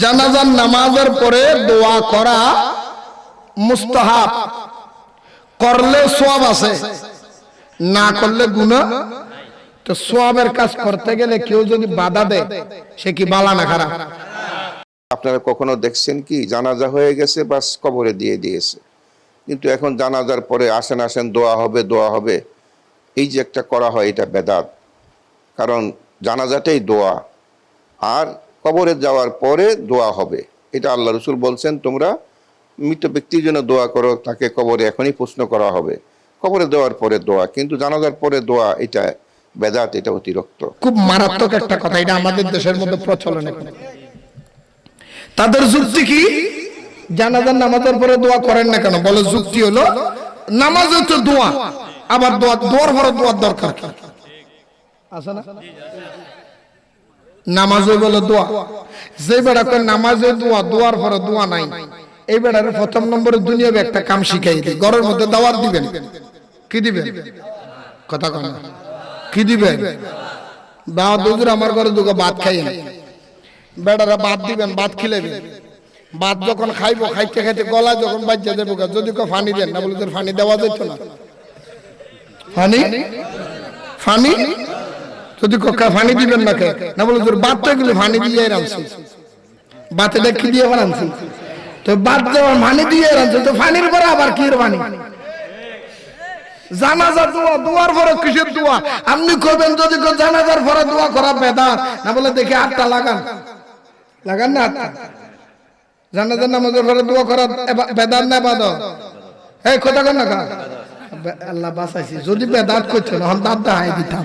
জানাজার নামাজের পরে দোয়া করা মুস্তাহাব। করলে সোয়াব আছে, না করলে গুণা তো সোয়াবের কাজ করতে গেলে কেউ যদি বাধা দেয়, সে কি বালা না খারাপ? আপনারা কখনো দেখছেন কি, জানাজা হয়ে গেছে, বাস কবরে দিয়ে দিয়েছে। কিন্তু এখন জানাজার পরে আসেন আসেন, দোয়া হবে দোয়া হবে। এই যে একটা করা হয়, এটা বেদাত। কারণ জানাজাটাই দোয়া। আর কবরে যাওয়ার পরে দোয়া হবে। এটা আল্লাহ রসুল বলছেন, তোমরা মৃত ব্যক্তির জন্য দোয়া করো, তাকে কবরে এখনই প্রশ্ন করা হবে। কবরে দেওয়ার পরে দোয়া, কিন্তু জানাজার পরে দোয়া, এটা বেদাত, এটা অতিরিক্ত। খুব মারাত্মক একটা কথা, এটা আমাদের দেশের মধ্যে প্রচলন তাদের যুক্তি কি? জানাজার নামাজের পরে দোয়া করেন না কেন? বলে যুক্তি হলো, নামাজ হচ্ছে দোয়া, আবার দোয়া, দোয়ার পরে দোয়ার দরকার আছে না? নামাজে বলে দোয়া। যে বেড়া করে নামাজে দোয়া, দোয়ার পরে দোয়া নাই, এই বেড়ার প্রথম নম্বরে দুনিয়াবে একটা কাম শিখাই দিই। ঘরের মধ্যে দাওয়াত দিবেন। কি দিবেন? কথা কন কি দিবেন? বা দুজুর আমার ঘরে দুটো ভাত খাইয়েন বেড়ারা ভাত দিবেন, ভাত খিলেবেন ভাত যখন খাইবো, খাইতে খাইতে গলা যখন বাজ্যা দেবো যদি কেউ ফানি দেন, না বলে তোর ফানি দেওয়া যেত না। ফানি? ফানি? যদি কক্কা ফানি দিবেন না কে? না বলে তোর তো এগুলো ফানি দিয়ে রাখছি ভাতে দেখি দিয়ে বানাচ্ছি। তো ভাত দেওয়ার ফানি দিয়ে রাখছি তো ফানির পরে আবার কি ফানি। জানাজার দোয়া দোয়ার পরে কিসের দোয়া? আপনি করবেন যদি জানাজার পরে দোয়া করা বেদার না বলে দেখে আটটা লাগান। লাগান না আটটা? জানাজার নামাজের পরে দোয়া করা বেদাত না বাদ এই কথা কর না আল্লাহ বাঁচাইছি। যদি বেদাত করছে না দাঁত দাহাই দিতাম।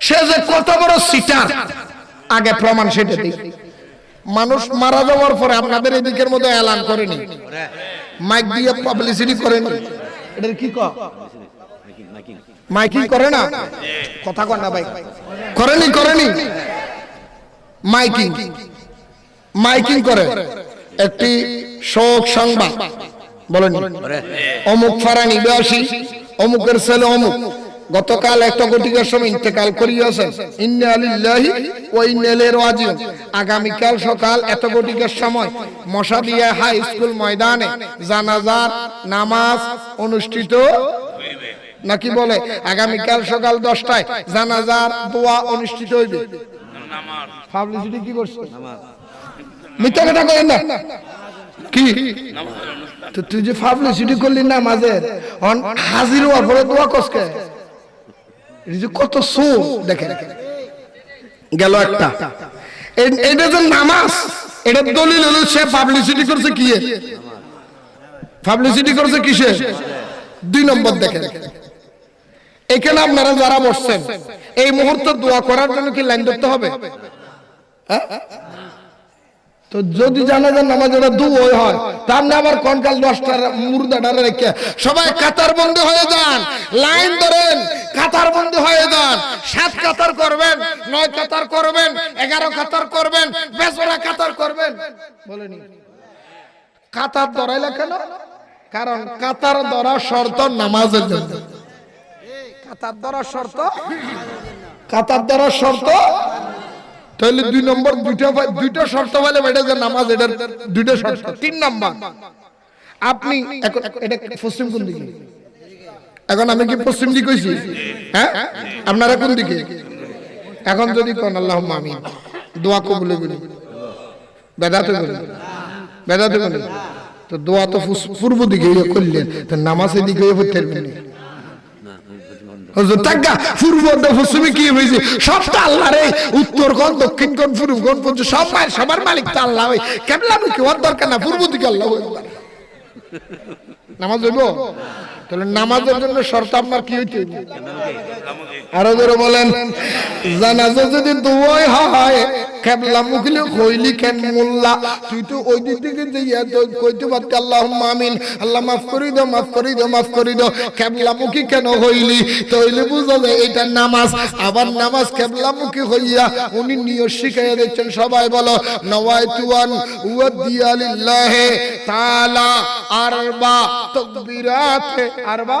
সে যে কত বড় সিটার আগে প্রমাণ সেটা দিই। মানুষ মারা যাওয়ার পরে আপনাদের এদিকের মধ্যে এলান করেনি। মাইক দিয়ে পাবলিসিটি করেনি। এটার কি ক? মাইকিং করে না? কথা কর না ভাই। করেনি করেনি। মাইকিং। মাইকিং করে। একটি শোক সংবাদ। বলেন। অমুক ফারানি বেয়াসি অমুকের ছেলে অমুক। গতকাল একটা কোটিকার সময় ইন্তেকাল করিয়াছেন ইন্না আলিল্লাহি ওয়া ইন্না ইলাইহি রাজিউন। আগামীকাল সকাল এত কোটিকার সময়। মশাদিয়া হাই স্কুল ময়দানে জানাজার, নামাজ অনুষ্ঠিত নাকি বলে? আগামীকাল সকাল দশটায় জানাজার দোয়া অনুষ্ঠিত হইবে। পাবলিসিটি কি করছে? মিথ্যা কথা করেন না। কি? তো তুই যে পাবলিসিটি করলি না অন হাজির হওয়ার পরে দোয়া কসকে কত সো, দেখেন গেল একটা। এটা যে নামাজ, এটা দলিল হলো সে পাবলিসিটি করছে কি পাবলিসিটি করছে কিসে? দুই নম্বর দেখেন। এখানে আপনারা যারা বসছেন, এই মুহূর্তে দোয়া করার জন্য কি লাইন ধরতে হবে? হ্যাঁ? তো যদি জানা যান নামাজ দু হয় তার না আবার দশটার রেখে সবাই কাতার বন্দি হয়ে যান, লাইন ধরেন, কাতার বন্দি হয়ে যান, সাত কাতার করবেন, নয় কাতার করবেন, এগারো কাতার করবেন বেসরা কাতার করবেন। বলেনি কাতার কেন? কারণ কাতার ধরা শর্ত নামাজের জন্য। কাতার ধরা শর্ত? কাতার ধরা শর্ত তাহলে দুই নম্বর, দুইটা দুইটা শর্ত বলে এটা যে নামাজ, এটার দুইটা শর্ত। তিন নম্বর, আপনি এখন এটা পশ্চিম কোন দিকে? এখন আমি কি পশ্চিম দিকে কইছি? হ্যাঁ? আপনারা কোন দিকে? এখন যদি কোন আল্লাহ আমি দোয়া কবুল করি। বেদাতে করি। বেদাতে করি। তো দোয়া তো পূর্ব দিকে করলেন। তো নামাজের দিকে করতে পারবেন পশ্চিমে কি হয়েছে? আল্লাহ রে। উত্তর কোন, দক্ষিণ কোন, পূর্ব সব সবার মালিক কেমন দরকার না? পূর্ব নামাজ নামাজের জন্য শর্ত আপনার কি হইতে? আরও জোরে বলেন, জানাজা যদি দুয়াই হয়, কেবলা কইলি কেন মোল্লা? তুই তো ওই দিক থেকে যাইয়া তো কইতে আমিন। আল্লাহ মাফ দাও মাফ দাও মাফ দাও। কেবলা কেন তাইলে বুঝা যায় এটা নামাজ। আবার নামাজ কেবলা হইয়া উনি নিয়ত শিখাইয়া সবাই বলো নওয়াইতুয়ান উয়াদিয়া লিল্লাহি তাআলা আরবা তাকবীরাত, আরবা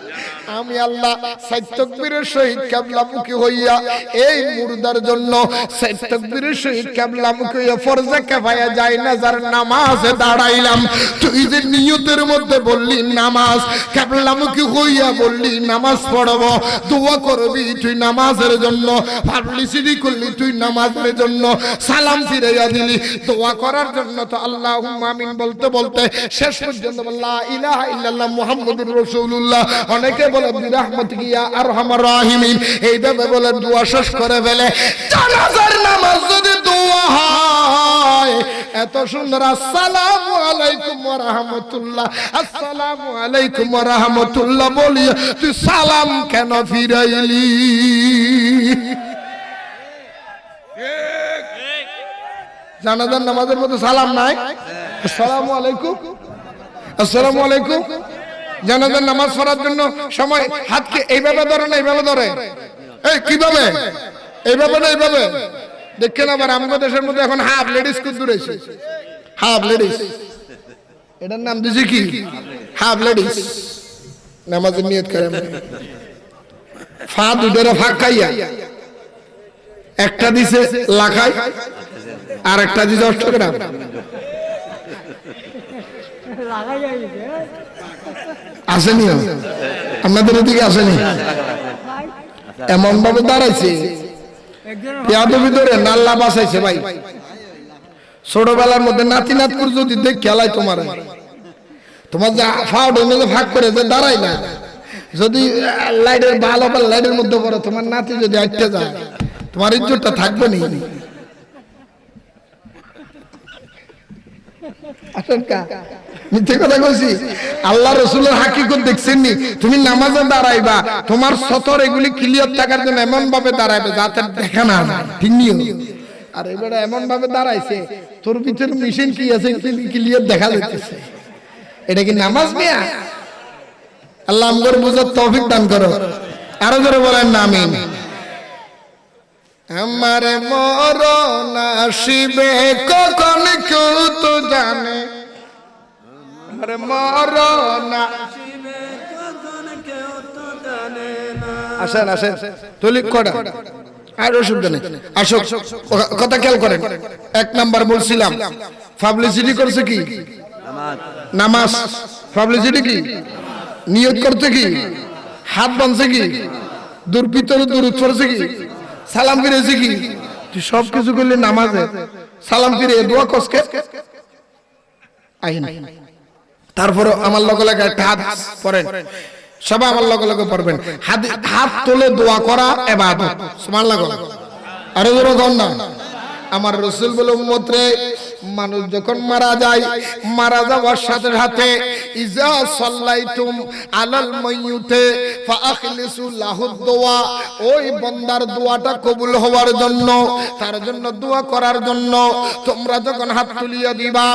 আমি আল্লাহ সাইদ তাকবীরের সহিত কিবলামুখী হইয়া এই মুর্দার জন্য সাইদ তাকবীরের সহিত কিবলামুখী হইয়া ফরজে কিফায়া যায় না, যার নামাজে দাঁড়াইলাম। তুই যে নিয়তের মধ্যে বললি নামাজ, কিবলামুখী হইয়া বললি নামাজ পড়ব, দোয়া করবি তুই নামাজের জন্য পাবলিসিটি করলি তুই নামাজের জন্য, সালাম ফিরাইয়া দিলি। দোয়া করার জন্য তো আল্লাহ আমিন বলতে বলতে শেষ পর্যন্ত লা ইলাহা ইল্লাল্লাহ মুহাম্মাদুর রাসূলুল্লাহ। অনেকে বলে এইভাবে বলে, দোয়া শেষ করে ফেলে। জানাজার নামাজ যদি দোয়া হয়, এত সুন্দর, আসসালামু আলাইকুম ওয়া রাহমাতুল্লাহ। আসসালামু আলাইকুম ওয়া রাহমাতুল্লাহ বলি তুই সালাম কেন ফিরাইলি? জানাজার নামাজের মধ্যে সালাম নাই? আসসালামু আলাইকুম। আসসালামু আলাইকুম। জানাজার নামাজ পড়ার জন্য সময় হাতকে এইভাবে ধরে না, এইভাবে ধরে। এই কীভাবে এইভাবে না, এইভাবে। দেখেন আবার আমাদের দেশের মধ্যে এখন হাফ লেডিস খুব দূরেছে হাফ লেডিস। এটার নাম দিছি কি? Half ladies. নামাজের নিয়ত করে ফা দুটোরে ফাঁক একটা দিছে লাখাই আর একটা দিছে অষ্টগ্রাম। আসেনি? আপনাদের ওদিকে আসেনি? এমন ভাবে দাঁড়াইছে। পেয়াদবি ধরে নাল্লা বাসাইছে ভাই। ছোটবেলার মধ্যে নাতি নাতকুর যদি দেখ খেলাই তোমার। তোমার যে ফাউড হইলে ভাগ করে যে দাঁড়াই না। যদি লাইটের ভালো ভালো লাইটের মধ্যে পড়ে, তোমার নাতি যদি আটকে যায়, তোমার ইজ্জতটা থাকবে নি। আসেন কা। মিথ্যে কথা কইছি। আল্লাহ রসুলের হাকিকত দেখছেননি? তুমি নামাজে দাঁড়াইবা, তোমার সতর এগুলি ক্লিয়ার থাকার জন্য এমন ভাবে দাঁড়াইবে যাতে দেখা না ঠিক নিও আর এবারে এমন ভাবে দাঁড়াইছে, তোর ভিতরে মেশিন কি আছে ক্লিয়ার দেখা যাইতেছে। এটা কি নামাজ মিয়া? আল্লাহ আমগর বুঝার তৌফিক দান করো। আরও জোরে বলেন না, আমিন। আমার মরণ আসিবে, কখন কেউ তো জানে। আমার মরণ আসেন আসেন। তলিক কটা আর অসুবিধা নেই আসো ক- কথা খেয়াল করেন। এক নাম্বার বলছিলাম, পাবলিসিটি করছে কি? নামাজ। পাবলিসিটি কি? নিয়ত করতে কি? হাত বানছে কি? দূর ভিতরে দূর পড়ছে কি? সালাম ফিরেছে কি? তুই সব কিছু করলি নামাজে। সালাম ফিরে দোয়া কসকে আহিন তারপরে আমার লগে লগে একটা হাত পড়েন। সবাই আমার লগে লগে পড়বেন। হাত হাত তুলে দোয়া করা এবাদত। সুবহানাল্লাহ আরে জোরে কর না। আমার রসুল বলে উম্মত রে মানুষ যখন মারা যায়, মারা যাওয়ার সাথে সাথে, ইজা সাল্লাইতুম আলাল মাইয়ুতে ফাআখলিসু লাহু দোয়া। ওই বান্দার দোয়াটা কবুল হওয়ার জন্য, তার জন্য দোয়া করার জন্য তোমরা যখন হাত তুলিয়া দিবা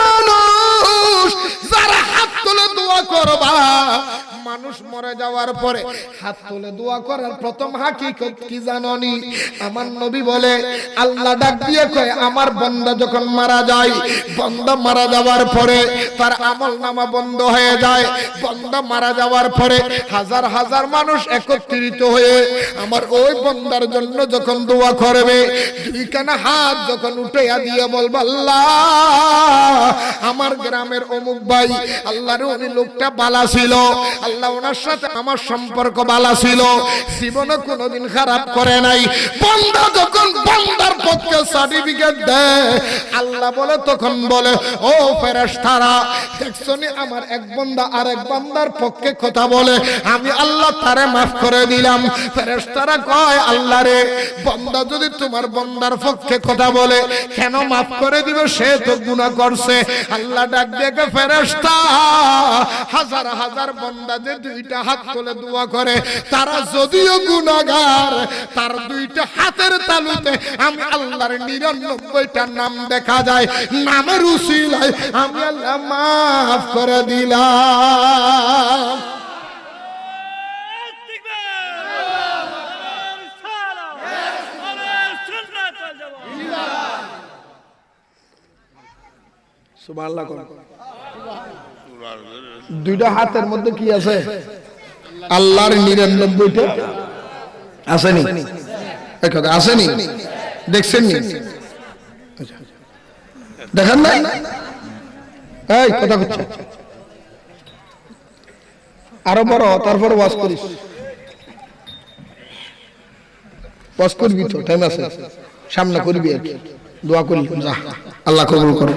মানুষ যারা হাত তুলে দোয়া করবা মানুষ মরে যাওয়ার পরে হাত তুলে দোয়া করার প্রথম হাকিকত কি জাননি? আমার নবী বলে, আল্লাহ ডাক দিয়ে কয়, আমার বন্দা যখন মারা যায়, বন্দা মারা যাওয়ার পরে তার আমল নামা বন্ধ হয়ে যায়। বন্দা মারা যাওয়ার পরে হাজার হাজার মানুষ একত্রিত হয়ে আমার ওই বন্দার জন্য যখন দোয়া করবে দুইখানা হাত যখন উঠাইয়া দিয়ে বলব, আল্লাহ, আমার গ্রামের অমুক ভাই, আল্লাহর উনি লোকটা বালা ছিল আল্লাহ আল্লাহ ওনার সাথে আমার সম্পর্ক ভালো ছিল। জীবনে কোনোদিন খারাপ করে নাই। বন্দা যখন বন্দার পক্ষে সার্টিফিকেট দেয়, আল্লাহ বলে, তখন বলে, ও ফেরেশতারা দেখছ আমার এক বন্দা আর এক বান্দার পক্ষে কথা বলে। আমি আল্লাহ তারে মাফ করে দিলাম। ফেরেশতারা কয়, আল্লাহ রে, বন্দা যদি তোমার বন্দার পক্ষে কথা বলে, কেন মাফ করে দিবে? সে তো গুনাহ করছে। আল্লাহ ডাক দেখে ফেরেশতা, হাজার হাজার বন্দা যে দুইটা হাত তুলে দোয়া করে। তারা যদিও গুনাহগার, তার দুইটা হাতের তালুতে আমি আল্লাহর নিরানব্বইটা নাম দেখা যায়। নামের উসিলায় আমি আল্লাহ মাফ করে দিলাম। সুবহানাল্লাহ দুইটা হাতের মধ্যে কি আছে? আল্লাহর নিরানব্বইটা? আসেনি। এই কথা আসেনি। দেখছেন নি? দেখেন না। এই কথা করছে আরও বড় তারপর ওয়াজ করিস। ওয়াজ করবি তো টাইম আছে। সামনে করবি আর কি। দোয়া করলি আল্লাহ কবুল করো